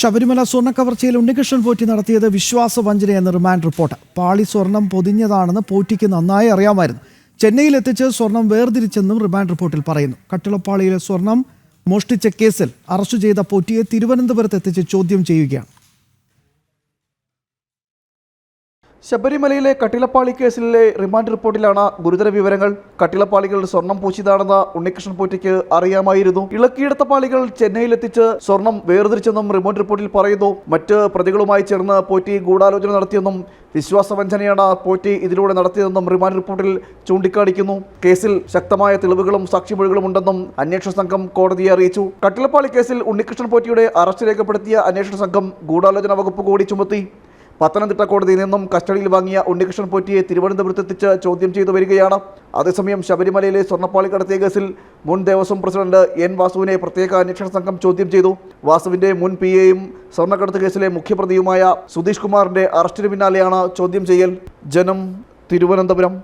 ശബരിമല സ്വർണ കവർച്ചയിൽ ഉണ്ണികൃഷ്ണൻ പോറ്റി നടത്തിയത് വിശ്വാസ വഞ്ചനയെന്ന് റിമാൻഡ് റിപ്പോർട്ട്. പാളി സ്വർണം പൊതിഞ്ഞതാണെന്ന് പോറ്റിക്ക് നന്നായി അറിയാമായിരുന്നു. ചെന്നൈയിൽ എത്തിച്ച് സ്വർണം വേർതിരിച്ചെന്നും റിമാൻഡ് റിപ്പോർട്ടിൽ പറയുന്നു. കട്ടിളപ്പാളിയിലെ സ്വർണം മോഷ്ടിച്ച കേസിൽ അറസ്റ്റ് ചെയ്ത പോറ്റിയെ തിരുവനന്തപുരത്ത് എത്തിച്ച് ചോദ്യം ചെയ്യുകയാണ്. ശബരിമലയിലെ കട്ടിലപ്പാളി കേസിലെ റിമാൻഡ് റിപ്പോർട്ടിലാണ് ഗുരുതര വിവരങ്ങൾ. കട്ടിലപ്പാളികൾ സ്വർണം പൂശിയതാണെന്ന് ഉണ്ണികൃഷ്ണൻ പോറ്റിക്ക് അറിയാമായിരുന്നു. ഇളക്കിയെടുത്ത പാളികൾ ചെന്നൈയിലെത്തിച്ച് സ്വർണം വേർതിരിച്ചെന്നും റിമാൻഡ് റിപ്പോർട്ടിൽ പറയുന്നു. മറ്റ് പ്രതികളുമായി ചേർന്ന് പോറ്റി ഗൂഢാലോചന നടത്തിയെന്നും വിശ്വാസവഞ്ചനയാണ് പോറ്റി ഇതിലൂടെ നടത്തിയതെന്നും റിമാൻഡ് റിപ്പോർട്ടിൽ ചൂണ്ടിക്കാണിക്കുന്നു. കേസിൽ ശക്തമായ തെളിവുകളും സാക്ഷിമൊഴികളും ഉണ്ടെന്നും അന്വേഷണ സംഘം കോടതിയെ അറിയിച്ചു. കട്ടിലപ്പാളി കേസിൽ ഉണ്ണികൃഷ്ണൻ പോറ്റിയുടെ അറസ്റ്റ് രേഖപ്പെടുത്തിയ അന്വേഷണ സംഘം ഗൂഢാലോചന വകുപ്പ് കൂടി ചുമത്തി. പത്തനംതിട്ട കോടതിയിൽ നിന്നും കസ്റ്റഡിയിൽ വാങ്ങിയ ഉണ്ണികൃഷ്ണൻ പോറ്റിയെ തിരുവനന്തപുരത്തെത്തിച്ച് ചോദ്യം ചെയ്തു വരികയാണ്. അതേസമയം ശബരിമലയിലെ സ്വർണപ്പാളി കടത്തിയ കേസിൽ മുൻ ദേവസ്വം പ്രസിഡന്റ് എൻ വാസുവിനെ പ്രത്യേക അന്വേഷണ സംഘം ചോദ്യം ചെയ്തു. വാസുവിന്റെ മുൻ പി എയും സ്വർണക്കടത്ത് കേസിലെ മുഖ്യപ്രതിയുമായ സുധീഷ് കുമാറിന്റെ അറസ്റ്റിന് പിന്നാലെയാണ് ചോദ്യം ചെയ്യൽ. ജനം തിരുവനന്തപുരം.